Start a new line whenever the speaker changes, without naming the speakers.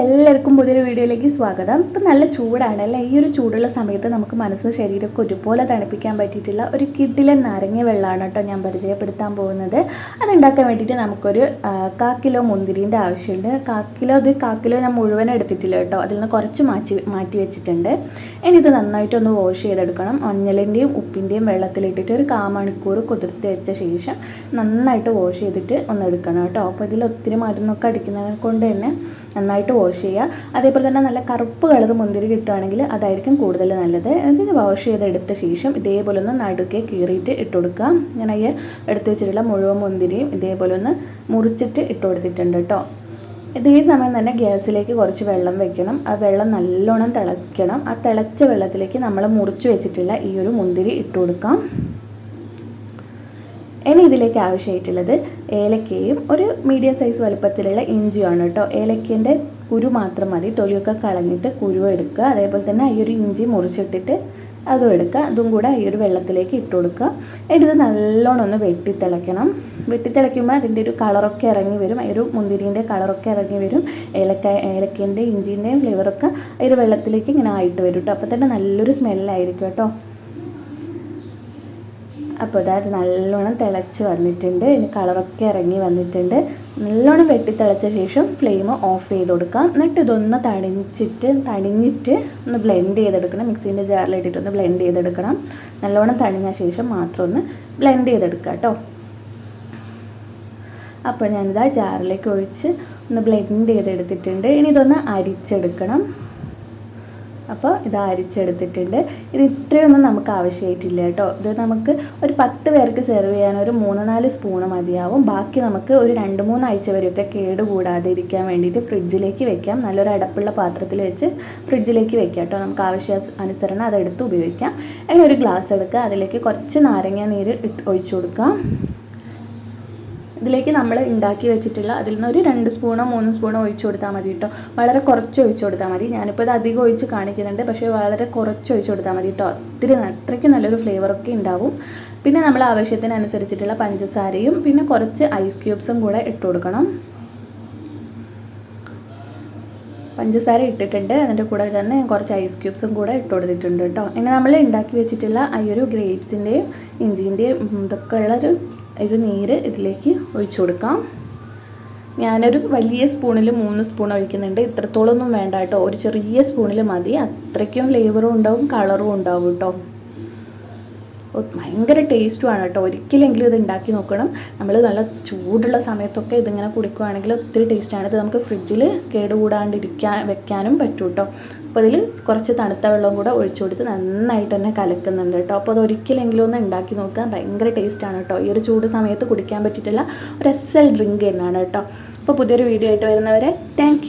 എല്ലാവർക്കും പുതിയൊരു വീഡിയോയിലേക്ക് സ്വാഗതം. ഇപ്പം നല്ല ചൂടാണ് അല്ലേ ഈ ഒരു ചൂടുള്ള സമയത്ത് നമുക്ക് മനസ്സ് ശരീരമൊക്കെ ഒരുപോലെ തണുപ്പിക്കാൻ പറ്റിയിട്ടുള്ള ഒരു കിഡിലൻ നാരങ്ങ വെള്ളമാണ് കേട്ടോ ഞാൻ പരിചയപ്പെടുത്താൻ പോകുന്നത്. അതുണ്ടാക്കാൻ വേണ്ടിയിട്ട് നമുക്കൊരു കാ കിലോ മുന്തിരിന്റെ ആവശ്യമുണ്ട്. കാ കിലോ ഇത് കാ കിലോ ഞാൻ മുഴുവൻ എടുത്തിട്ടില്ല കേട്ടോ. അതിൽ നിന്ന് കുറച്ച് മാറ്റി മാറ്റി വെച്ചിട്ടുണ്ട്. ഇനി ഇത് നന്നായിട്ടൊന്ന് വാഷ് ചെയ്തെടുക്കണം. മഞ്ഞളിന്റെയും ഉപ്പിന്റെയും വെള്ളത്തിലിട്ടിട്ട് ഒരു കാ മണിക്കൂർ കുതിർത്ത് വെച്ച ശേഷം നന്നായിട്ട് വാഷ് ചെയ്തിട്ട് ഒന്ന് എടുക്കണം കേട്ടോ. അപ്പോൾ ഇതിൽ ഒത്തിരി മരുന്നൊക്കെ അടിക്കുന്നതിനെ കൊണ്ട് തന്നെ നന്നായിട്ട് വാഷ് ചെയ്യുക. അതേപോലെ തന്നെ നല്ല കറുപ്പ് കളർ മുന്തിരി കിട്ടുകയാണെങ്കിൽ അതായിരിക്കും കൂടുതൽ നല്ലത്. ഇത് വാഷ് ചെയ്തെടുത്ത ശേഷം ഇതേപോലെ ഒന്ന് നടുക്കെ കീറിയിട്ട് ഇട്ട് കൊടുക്കുക. ഞാൻ അയ്യ എടുത്ത് വെച്ചിട്ടുള്ള മുഴുവൻ മുന്തിരിയും ഇതേപോലെ ഒന്ന് മുറിച്ചിട്ട് ഇട്ട് കൊടുത്തിട്ടുണ്ട് കേട്ടോ ഇതേ സമയം തന്നെ ഗ്യാസിലേക്ക് കുറച്ച് വെള്ളം വെക്കണം. ആ വെള്ളം നല്ലോണം തിളയ്ക്കണം ആ തിളച്ച വെള്ളത്തിലേക്ക് നമ്മൾ മുറിച്ച് വെച്ചിട്ടുള്ള ഈ ഒരു മുന്തിരി ഇട്ട് കൊടുക്കാം. ഇനി ഇതിലേക്ക് ആവശ്യമായിട്ടുള്ളത് ഏലക്കയും ഒരു മീഡിയം സൈസ് വലുപ്പത്തിലുള്ള ഇഞ്ചിയാണ് കേട്ടോ. ഏലക്കേന്റെ കുരു മാത്രം മതി. തൊലിയൊക്കെ കളഞ്ഞിട്ട് കുരു എടുക്കുക. അതേപോലെ തന്നെ ഈ ഒരു ഇഞ്ചി മുറിച്ചിട്ടിട്ട് അതും എടുക്കുക. അതും കൂടെ ഈ ഒരു വെള്ളത്തിലേക്ക് ഇട്ട് കൊടുക്കുക. എടുത്ത് നല്ലോണം ഒന്ന് വെട്ടിത്തിളയ്ക്കണം. വെട്ടിത്തിളയ്ക്കുമ്പോൾ അതിന്റെ ഒരു കളറൊക്കെ ഇറങ്ങി വരും. ഈ ഒരു മുന്തിരിന്റെ കളറൊക്കെ ഇറങ്ങി വരും. ഏലക്ക ഏലക്കേന്റെ ഇഞ്ചിന്റെയും ഫ്ലേവറൊക്കെ ഈ ഒരു വെള്ളത്തിലേക്ക് ഇങ്ങനെ ആയിട്ട് വരും കേട്ടോ. അപ്പോൾ തന്നെ നല്ലൊരു സ്മെല്ലായിരിക്കും കേട്ടോ. അപ്പോൾ അതായത് നല്ലോണം തിളച്ച് വന്നിട്ടുണ്ട്. ഇനി കളറൊക്കെ ഇറങ്ങി വന്നിട്ടുണ്ട്. നല്ലോണം വെട്ടി തിളച്ച ശേഷം ഫ്ലെയിം ഓഫ് ചെയ്ത് കൊടുക്കാം. എന്നിട്ട് ഇതൊന്ന് തണിച്ചിട്ട് തണിഞ്ഞിട്ട് ഒന്ന് ബ്ലെൻഡ് ചെയ്തെടുക്കണം. മിക്സീന്റെ ജാറിലിട്ടിട്ട് ഒന്ന് ബ്ലെൻഡ് ചെയ്തെടുക്കണം. നല്ലോണം തണിഞ്ഞ ശേഷം മാത്രം ഒന്ന് ബ്ലെൻഡ് ചെയ്തെടുക്കുക കേട്ടോ. അപ്പോൾ ഞാനിതാ ജാറിലേക്ക് ഒഴിച്ച് ഒന്ന് ബ്ലെൻഡ് ചെയ്തെടുത്തിട്ടുണ്ട്. ഇനി ഇതൊന്ന് അരിച്ചെടുക്കണം. അപ്പോൾ ഇത് അരിച്ചെടുത്തിട്ടുണ്ട്. ഇത് ഇത്രയൊന്നും നമുക്ക് ആവശ്യമായിട്ടില്ല കേട്ടോ. ഇത് നമുക്ക് ഒരു പത്ത് പേർക്ക് സെർവ് ചെയ്യാൻ ഒരു മൂന്ന് നാല് സ്പൂണ് മതിയാവും. ബാക്കി നമുക്ക് ഒരു രണ്ട് മൂന്ന് ആഴ്ച വരെയൊക്കെ കേടുകൂടാതെ ഇരിക്കാൻ വേണ്ടിയിട്ട് ഫ്രിഡ്ജിലേക്ക് വെക്കാം. നല്ലൊരു അടപ്പുള്ള പാത്രത്തിൽ വെച്ച് ഫ്രിഡ്ജിലേക്ക് വെക്കാം കേട്ടോ. നമുക്ക് ആവശ്യ അനുസരണം അതെടുത്ത് ഉപയോഗിക്കാം. അങ്ങനെ ഒരു ഗ്ലാസ് എടുക്കുക. അതിലേക്ക് കുറച്ച് നാരങ്ങ നീര് ഒഴിച്ചു കൊടുക്കാം. ഇതിലേക്ക് നമ്മൾ ഉണ്ടാക്കി വെച്ചിട്ടുള്ള അതിൽ നിന്ന് ഒരു രണ്ട് സ്പൂണോ മൂന്ന് സ്പൂണോ ഒഴിച്ചു കൊടുത്താൽ മതി കേട്ടോ. വളരെ കുറച്ച് ഒഴിച്ചു കൊടുത്താൽ മതി. ഞാനിപ്പോൾ ഇത് അധികം ഒഴിച്ച് കാണിക്കുന്നുണ്ട്. പക്ഷേ വളരെ കുറച്ച് ഒഴിച്ചു കൊടുത്താൽ മതി കേട്ടോ. ഒത്തിരി അത്രയ്ക്ക് നല്ലൊരു ഫ്ലേവറൊക്കെ ഉണ്ടാവും. പിന്നെ നമ്മൾ ആവശ്യത്തിനനുസരിച്ചിട്ടുള്ള പഞ്ചസാരയും പിന്നെ കുറച്ച് ഐസ് ക്യൂബ്സും കൂടെ ഇട്ട് കൊടുക്കണം. പഞ്ചസാര ഇട്ടിട്ടുണ്ട്. അതിന്റെ കൂടെ തന്നെ കുറച്ച് ഐസ് ക്യൂബ്സും കൂടെ ഇട്ട് കൊടുത്തിട്ടുണ്ട് കേട്ടോ. ഇനി നമ്മൾ ഉണ്ടാക്കി വെച്ചിട്ടുള്ള ഈ ഒരു ഗ്രേപ്സിന്റെയും ഇഞ്ചിന്റെയും ഇതൊക്കെ ഉള്ളൊരു ഒരു നീര് ഇതിലേക്ക് ഒഴിച്ചു കൊടുക്കാം. ഞാനൊരു വലിയ സ്പൂണിൽ മൂന്ന് സ്പൂൺ ഒഴിക്കുന്നുണ്ട്. ഇത്രത്തോളമൊന്നും വേണ്ട കേട്ടോ. ഒരു ചെറിയ സ്പൂണിൽ മതി. അത്രയ്ക്കും ഫ്ലേവറും ഉണ്ടാവും കളറും ഉണ്ടാവും കേട്ടോ. ഭയങ്കര ടേസ്റ്റുമാണ് കേട്ടോ. ഒരിക്കലെങ്കിലും ഇത് ഉണ്ടാക്കി നോക്കണം. നമ്മൾ നല്ല ചൂടുള്ള സമയത്തൊക്കെ ഇതിങ്ങനെ കുടിക്കുകയാണെങ്കിൽ ഒത്തിരി ടേസ്റ്റാണ് ഇത് നമുക്ക് ഫ്രിഡ്ജിൽ കേടുകൂടാണ്ടിരിക്കാൻ വെക്കാനും പറ്റും കേട്ടോ അപ്പോൾ അതിൽ കുറച്ച് തണുത്ത വെള്ളം കൂടെ ഒഴിച്ചു കൊടുത്ത് നന്നായിട്ട് തന്നെ കലക്കുന്നുണ്ട് കേട്ടോ. അപ്പോൾ അത് ഒരിക്കലെങ്കിലും ഒന്ന് ഉണ്ടാക്കി നോക്കുക ഭയങ്കര ടേസ്റ്റാണ് കേട്ടോ. ഈ ഒരു ചൂട് സമയത്ത് കുടിക്കാൻ പറ്റിയിട്ടുള്ള ഒരു എസ് എൽ ഡ്രിങ്ക് തന്നെയാണ് കേട്ടോ. അപ്പോൾ പുതിയൊരു വീഡിയോ ആയിട്ട് വരുന്നവരെ താങ്ക്